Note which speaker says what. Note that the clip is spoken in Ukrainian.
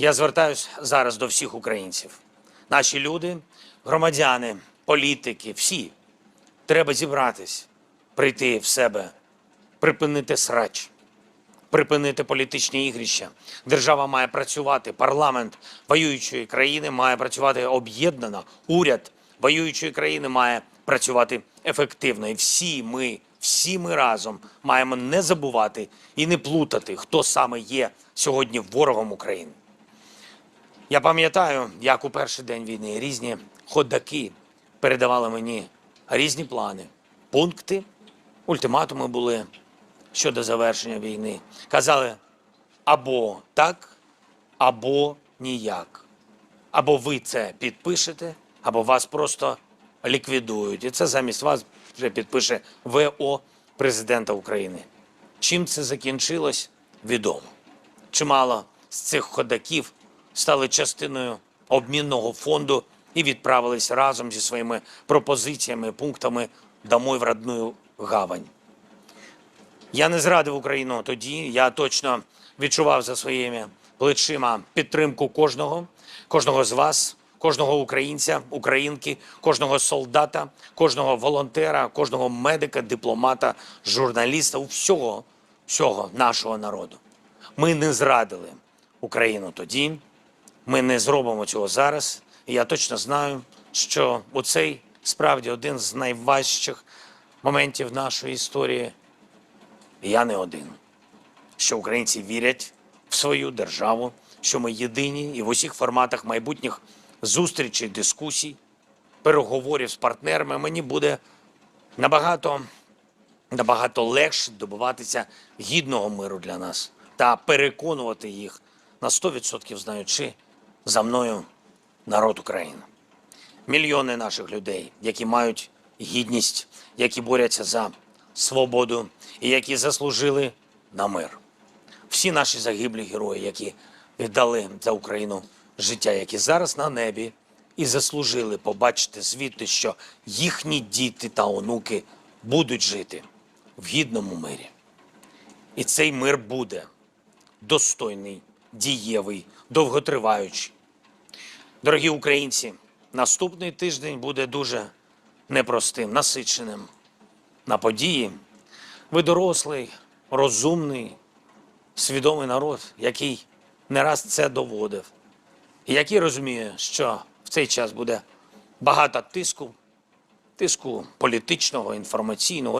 Speaker 1: Я звертаюся зараз до всіх українців. Наші люди, громадяни, політики, всі треба зібратись, прийти в себе, припинити срач, припинити політичні ігрища. Держава має працювати, парламент воюючої країни має працювати об'єднано, уряд воюючої країни має працювати ефективно. І всі ми, всі ми разом маємо не забувати і не плутати, хто саме є сьогодні ворогом України. Я пам'ятаю, як у перший день війни різні ходаки передавали мені різні плани, пункти, ультиматуми були щодо завершення війни. Казали або так, або ніяк. Або ви це підпишете, або вас просто ліквідують. І це замість вас вже підпише ВО президента України. Чим це закінчилось, відомо. Чимало з цих ходаків стали частиною обмінного фонду і відправились разом зі своїми пропозиціями, пунктами домой в родную гавань. Я не зрадив Україну тоді. Я точно відчував за своїми плечима підтримку кожного, кожного з вас, кожного українця, українки, кожного солдата, кожного волонтера, кожного медика, дипломата, журналіста, всього, всього нашого народу. Ми не зрадили Україну тоді. Ми не зробимо цього зараз. Я точно знаю, що у цей справді один з найважчих моментів нашої історії. Я не один. Що українці вірять в свою державу, що ми єдині і в усіх форматах майбутніх зустрічей, дискусій, переговорів з партнерами мені буде набагато, набагато легше добиватися гідного миру для нас та переконувати їх на 100% знаючи за мною народ України. Мільйони наших людей, які мають гідність, які борються за свободу і які заслужили на мир. Всі наші загиблі герої, які віддали за Україну життя, які зараз на небі і заслужили побачити звідти, що їхні діти та онуки будуть жити в гідному мирі. І цей мир буде достойний, дієвий, довготриваючий. Дорогі українці, наступний тиждень буде дуже непростим, насиченим. На події. Ви дорослий, розумний, свідомий народ, який не раз це доводив, і який розуміє, що в цей час буде багато тиску, тиску політичного, інформаційного